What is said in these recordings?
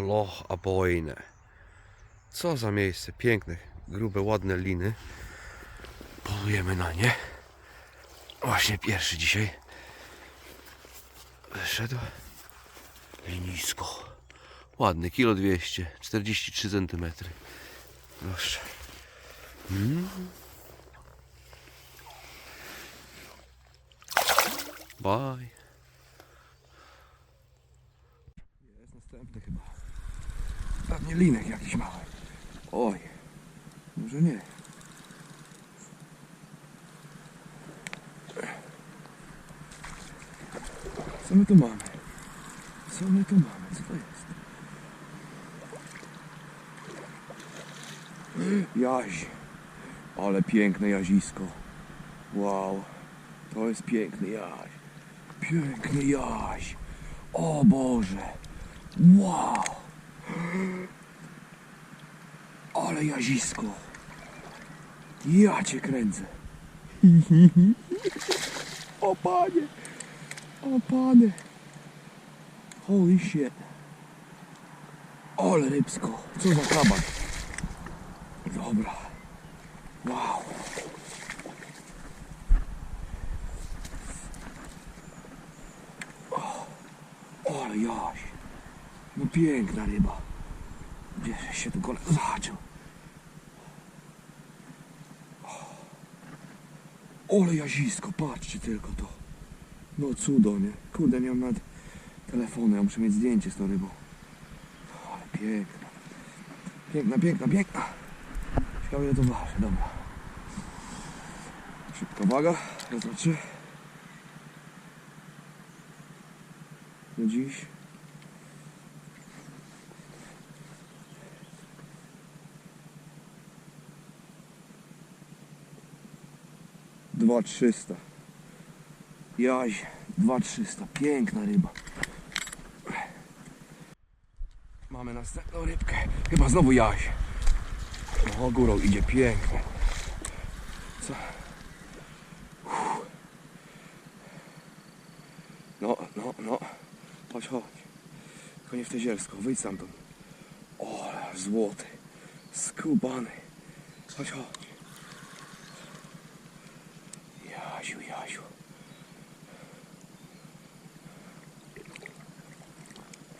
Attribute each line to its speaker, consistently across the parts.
Speaker 1: loch abojne. Co za miejsce, piękne, grube, ładne liny. Polujemy na nie. Właśnie pierwszy dzisiaj wyszedł. Linisko. Ładny, kilo 200, 43 cm. Proszę. Mm. Bye.
Speaker 2: Jest następny chyba. Pewnie linek jakiś mały. Oj. Może nie. Co my tu mamy? Co my tu mamy? Co to jest? Jaź. Ale piękne jazisko. Wow. To jest piękny jaź. Piękny jaź. O Boże. Wow. Ale jazisko. Ja cię kręcę. O panie. O panie. Holy shit. Ale rybsko. Co za kabak. Dobra. Wow. O, ale jaś. No piękna ryba. Gdzie się tu zahaczył. Ole jazisko, patrzcie tylko to. No cudo, nie? Kurde, nie mam nad telefonu, ja muszę mieć zdjęcie z tą rybą. Ale piękna. Piękna, piękna, piękna. Ciekawe ile to waży, dobra. Szybka waga, raz, dwa, trzy. Dziś. Dwa trzysta. Jaś, dwa trzysta. Piękna ryba. Mamy następną rybkę. Chyba znowu jaś. O, górą idzie pięknie. Co? Uff. No, no, no. Chodź, chodź. Tylko nie w te zielsko. Wyjdź stamtąd. O, złoty. Skubany. Chodź, chodź.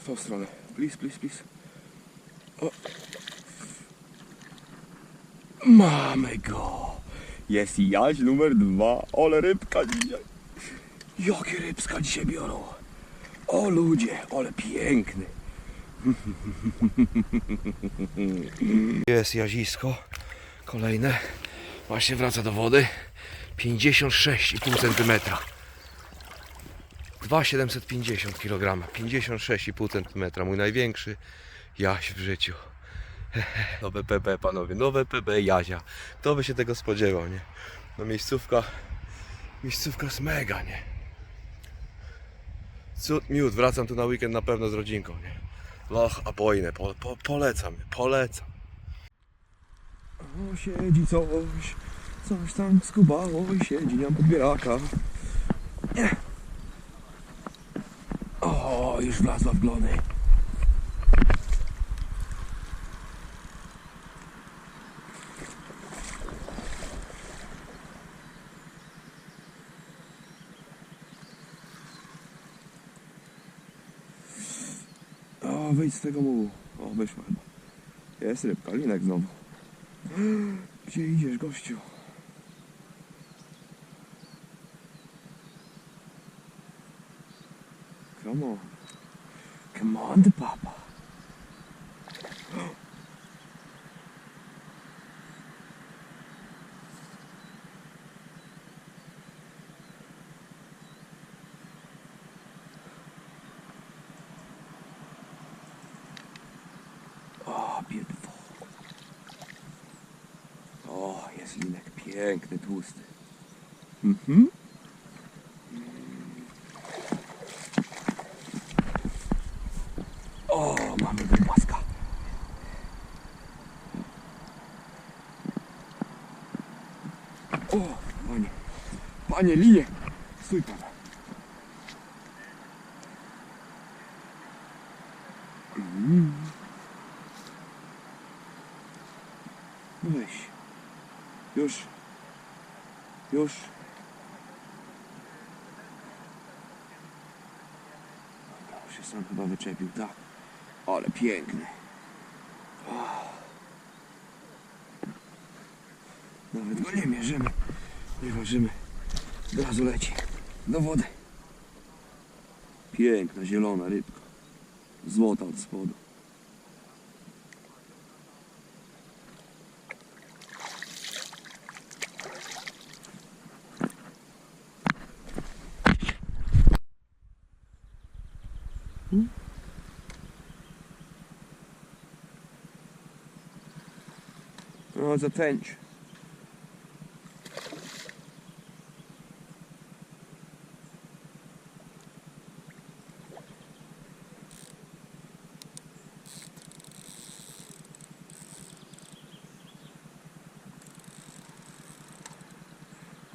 Speaker 2: Tą stronę. Please, please, please. O. Mamy go. Jest Jaś numer dwa. Ole rybka dzisiaj. Jakie rybska dzisiaj biorą. O ludzie, ale piękny.
Speaker 1: Jest jazisko. Kolejne. Właśnie wraca do wody. 56,5 cm. 2,750 kg. 56,5 cm. Mój największy jaś w życiu. Nowe PB, panowie. Nowe PB Jazia. Kto by się tego spodziewał, nie? No miejscówka. Miejscówka jest mega, nie? Cud miód. Wracam tu na weekend na pewno z rodzinką, nie? Loch Abojne. Po, po, polecam, polecam.
Speaker 2: O, siedzi coś. Coś tam skubało i siedzi, nie mam podbieraka. Nie. Już wlazła w. O, wyjdź z tego mułu. O, wyszła. Jest rybka, linek znowu. Gdzie idziesz, gościu? Come on. Come on, the papa. Oh, beautiful. O, jest linek piękny, tłusty. Mhm. O, panie. Panie, linie. Stój pan. Mm. Weź. Już. Już. Dobra, już się sam chyba wyczepił, tak. Ale piękny. Nawet go nie mierzymy. Nie ważymy. Od razu leci. Do wody. Piękna, zielona rybka. Złota od spodu. No, zatęć.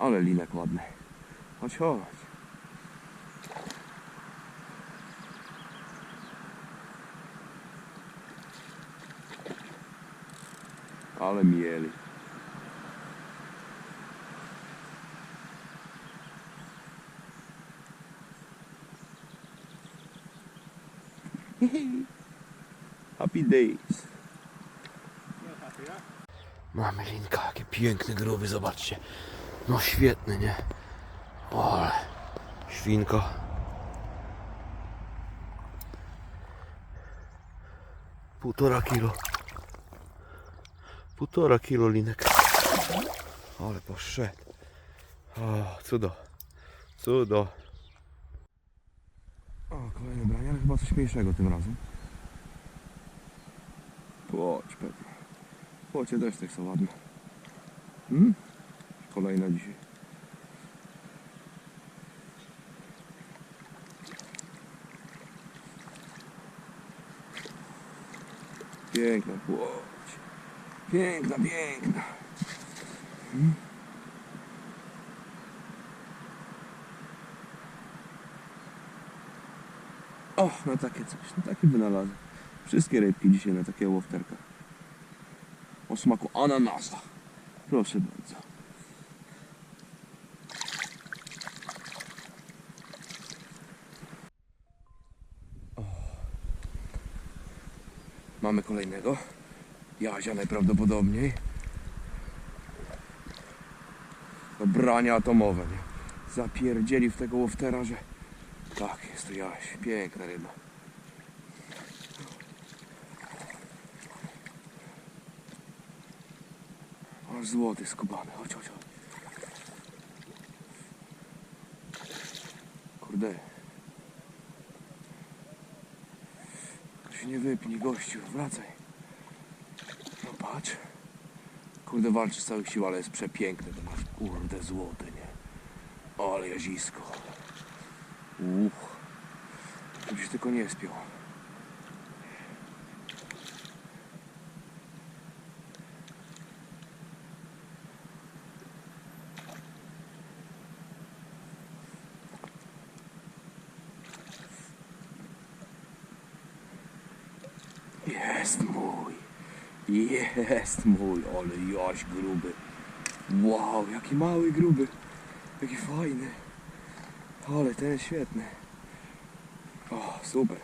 Speaker 2: Ale linek ładny. Chodź, chodź. Ale mieli. Happy days.
Speaker 1: Mamy linka, jakie piękne gruby, zobaczcie. No świetny, nie? O, ale świnka. Półtora kilo. Półtora kilo linek. Ale poszedł. O, cudo. Cudo.
Speaker 2: O, kolejny branie, ale chyba coś mniejszego tym razem. Płoć pewnie. Płocie też tak są ładne. Hmm? Kolejna dzisiaj. Piękna płoć. Piękna, piękna. Hmm? O, na takie coś, na takie wynalazek. Wszystkie rybki dzisiaj na takiego łowterka. O smaku ananasa. Proszę bardzo. Mamy kolejnego. Jazia najprawdopodobniej. To brania atomowe, nie? Zapierdzieli w tego łoftera, że... Tak, jest to jaś. Piękna ryba. Aż złoty skubany. Chodź, chodź, chodź. Kurde. To się nie wypnij, gościu. Wracaj. No patrz. Kurde, walczy z całych sił, ale jest przepiękny. To masz, kurde, złoty, nie? Ale jazisko. Uch. Gdzieś tylko nie spiął. Jest mój. Jest mój. Ale jaś gruby. Wow, jaki mały gruby. Jaki fajny. Ale ten świetny. O, super.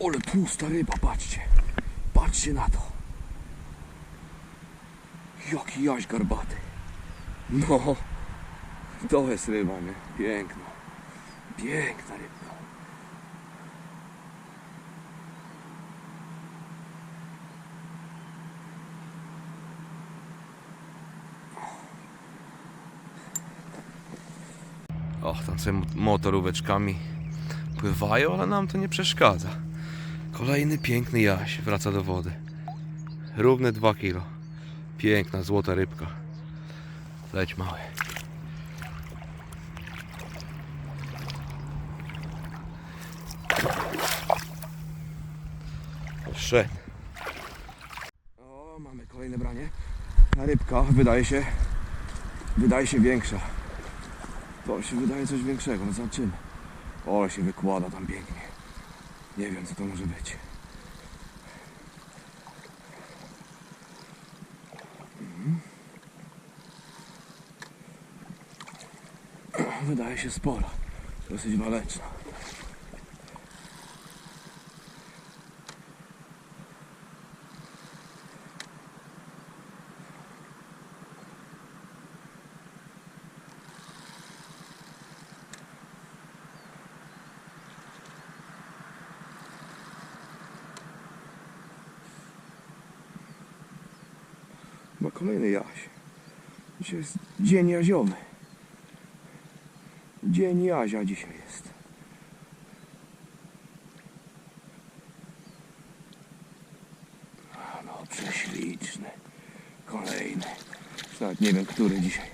Speaker 2: Ale tłusta ryba, patrzcie. Patrzcie na to. Jaki jaś garbaty. No, to jest ryba, nie? Piękna. Piękna rybka.
Speaker 1: Och, tam sobie motoróweczkami pływają, ale nam to nie przeszkadza. Kolejny piękny jaś wraca do wody. Równe 2 kilo. Piękna, złota rybka. Leć mały. Szedł.
Speaker 2: O, mamy kolejne branie. Ta rybka wydaje się, wydaje się większa. To się wydaje coś większego, no zobaczymy. O, się wykłada tam pięknie. Nie wiem co to może być. Mhm. Wydaje się spora. Dosyć waleczna. Kolejny jaś. Dzisiaj jest dzień jaziowy. Dzień jazia dzisiaj jest. No, prześliczny. Kolejny. Nawet nie wiem, który dzisiaj.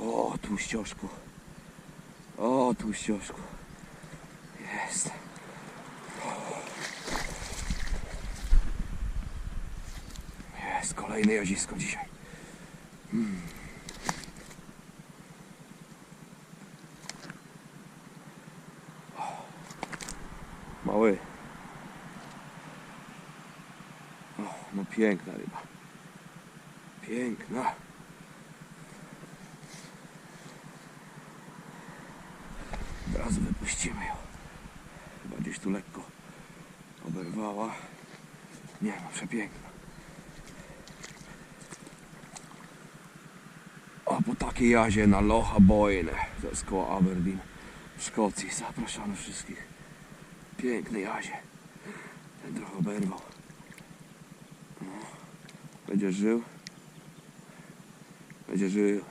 Speaker 2: O, tłuścioszku. O, tłuścioszku. Jest. Jest kolejne jazisko dzisiaj. Mm. O, Mały. No piękna ryba. Piękna. Od razu wypuścimy ją. Chyba gdzieś tu lekko oberwała. Nie no, przepiękna. A po takiej jazie na Locha Boyne, to jest koło Aberdeen w Szkocji. Zapraszamy wszystkich. Piękny jazie. Ten trochę oberwał. No. Będzie żył. Będzie żył.